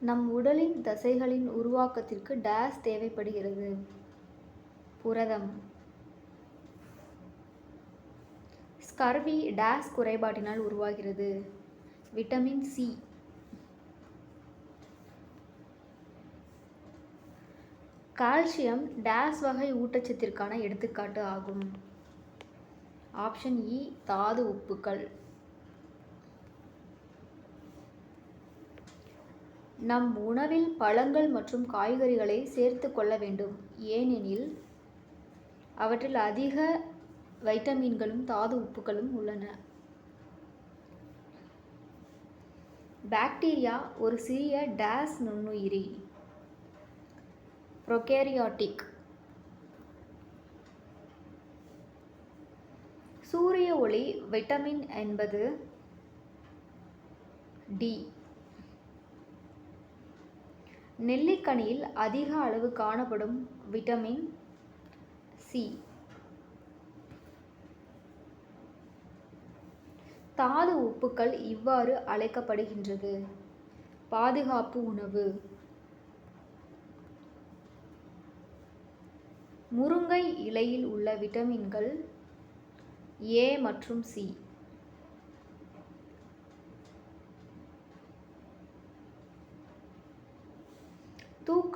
நம் உடலின் தசைகளின் உருவாக்கத்திற்கு டேஸ் தேவைப்படுகிறது. புரதம். ஸ்கர்வி டேஸ் குறைபாட்டினால் உருவாகிறது. Vitamin C. கால்சியம் டேஸ் வகை ஊட்டச்சத்திற்கான எடுத்துக்காட்டு ஆகும். ஆப்ஷன் இ தாது உப்புக்கள். நம் உணவில் பழங்கள் மற்றும் காய்கறிகளை சேர்த்து கொள்ள வேண்டும். ஏனெனில் அவற்றில் அதிக வைட்டமின்களும் தாது உப்புகளும் உள்ளன. பாக்டீரியா ஒரு சிறிய டேஸ் நுண்ணுயிரி. ப்ரொகேரியாட்டிக். சூரிய ஒளி விட்டமின் என்பது டி. நெல்லிக்கனியில் அதிக அளவு காணப்படும் விட்டமின் சி. தாது உப்புக்கள் இவ்வாறு அழைக்கப்படுகின்றது. பாதுகாப்பு உணவு. முருங்கை இலையில் உள்ள விட்டமின்கள் ஏ மற்றும் சி.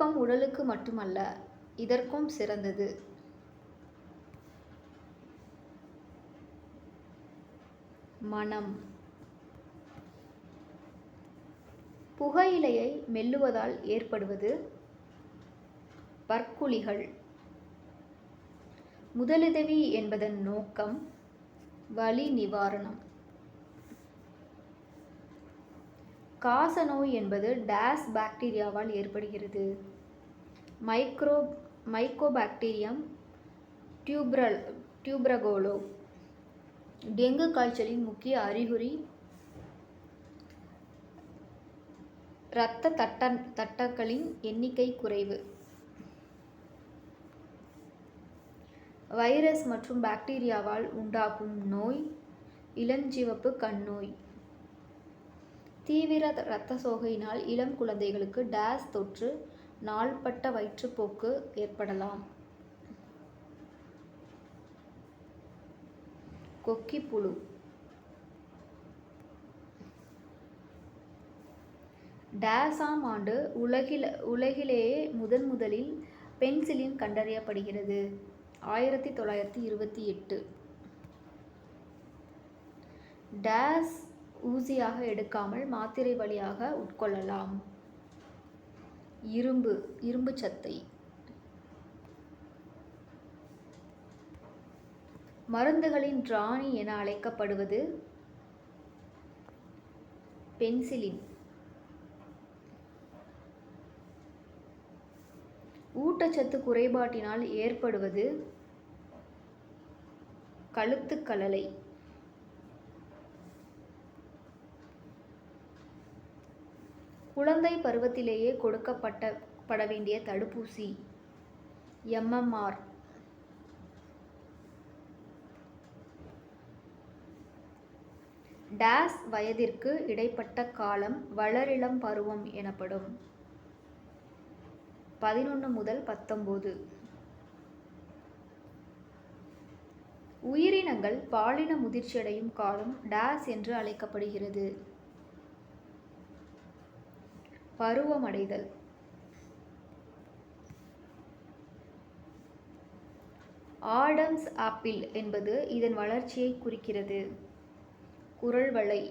தூக்கம் உடலுக்கு மட்டுமல்ல இதற்கும் சிறந்தது. மனம். புகையிலையை மெல்லுவதால் ஏற்படுவது பற்குழிகள் முதலுதவி என்பதன் நோக்கம் வலி நிவாரணம். காசநோய் என்பது டேஸ் பாக்டீரியாவால் ஏற்படுகிறது. மைக்ரோ மைக்கோபாக்டீரியம் டியூப்ரல் டியூப்ரகோலோ. டெங்கு காய்ச்சலின் முக்கிய அறிகுறி இரத்த தட்ட தட்டக்களின் எண்ணிக்கை குறைவு. வைரஸ் மற்றும் பாக்டீரியாவால் உண்டாகும் நோய் இளஞ்சிவப்பு கண் நோய் தீவிர இரத்த சோகையினால் இளம் குழந்தைகளுக்கு டேஸ் தொற்று நாள்பட்ட வயிற்றுப்போக்கு ஏற்படலாம். கொக்கிப்புழு டேஸாம் ஆண்டு உலகில் உலகிலேயே முதன் முதலில் பென்சிலின் கண்டறியப்படுகிறது. ஆயிரத்தி தொள்ளாயிரத்தி இருபத்தி எட்டு. டேஸ் ஊசியாக எடுக்காமல் மாத்திரை வழியாக உட்கொள்ளலாம். இரும்பு இரும்பு சத்தை. மருந்துகளின் ராணி என அழைக்கப்படுவது பென்சிலின். ஊட்டச்சத்து குறைபாட்டினால் ஏற்படுவது கழுத்துக்கலலை குழந்தை பருவத்திலேயே கொடுக்கப்பட்ட பட வேண்டிய தடுப்பூசி எம்எம்ஆர் டேஸ் வயதிற்கு இடைப்பட்ட காலம் வளரிளம் பருவம் எனப்படும். பதினொன்று முதல் பத்தொம்போது. உயிரினங்கள் பாலின முதிர்ச்சியடையும் காலம் டேஸ் என்று அழைக்கப்படுகிறது. பருவமடைதல். ஆடம்ஸ் ஆப்பிள் என்பது இதன் வளர்ச்சியை குறிக்கிறது. குரல் வளை.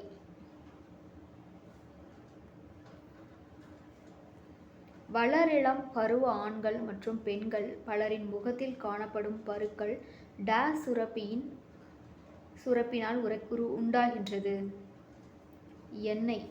வளரிளம் பருவ ஆண்கள் மற்றும் பெண்கள் பலரின் முகத்தில் காணப்படும் பருக்கள் டா சுரப்பியின் சுரப்பினால் உர உரு உண்டாகின்றது. எண்ணெய்.